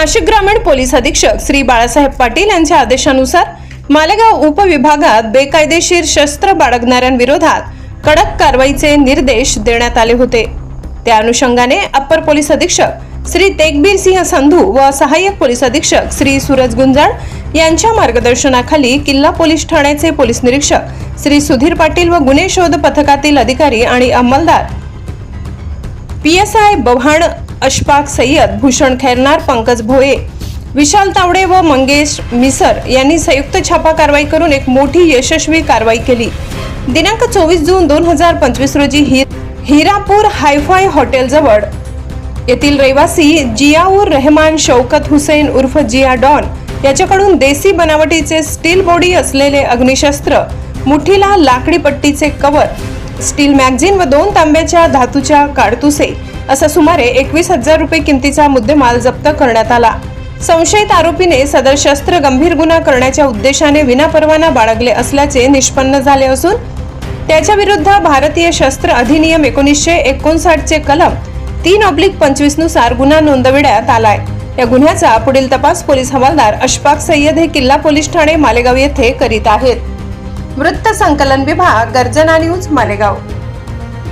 नाशिक ग्रामीण पोलीस अधीक्षक श्री बाळासाहेब पाटील यांच्या आदेशानुसार मालेगाव उपविभागात बेकायदेशीर शस्त्र बाळगणाऱ्यांविरोधात कडक कारवाईचे निर्देश देण्यात आले होते. त्या अनुषंगाने अप्पर पोलीस अधीक्षक श्री तेगबीर सिंह संधू व सहाय्यक पोलीस अधीक्षक श्री सूरज गुंजाळ यांच्या मार्गदर्शनाखाली किल्ला पोलीस ठाण्याचे पोलीस निरीक्षक श्री सुधीर पाटील व गुन्हे शोध पथकातील अधिकारी आणि अंमलदार P S I Bavhan Ashfaq Sayyad Bhushan Khairnar Pankaj Bhoye Vishal Tawde व मंगेश मिसर यांनी संयुक्त छापा कारवाई करून एक मोठी यशस्वी कारवाई केली. दिनांक चोवीस जून दोन हजार पंचवीस रोजी हि हिरापूर हायफाय हॉटेलजवळ येथील रहिवासी जियाऊर रहमान शौकत हुसेन उर्फ जिया डॉन याच्याकडून देसी बनावटीचे स्टील बॉडी असलेले अग्निशस्त्र मुठीला लाकडी पट्टीचे कवर स्टील मॅगझिन व दोन तांब्याच्या धातूच्या काडतुसे असा सुमारे एकवीस हजार रुपये किमतीचा मुद्देमाल जप्त करण्यात आला. संशयित आरोपीने सदर शस्त्र गंभीर गुन्हा करण्याच्या उद्देशाने विनापरवाना बाळगले असल्याचे निष्पन्न झाले असून त्याच्या विरुद्ध भारतीय शस्त्र अधिनियम एकोणीसशे एकोणसाठचे कलम तीन ऑब्लिक पंचवीसनुसार गुन्हा नोंदविण्यात आलाय. या गुन्ह्याचा पुढील तपास पोलीस हवालदार अशफाक सय्यद हे किल्ला पोलीस ठाणे मालेगाव येथे करीत आहेत. वृत्त संकलन विभाग गर्जना न्यूज मालेगाव.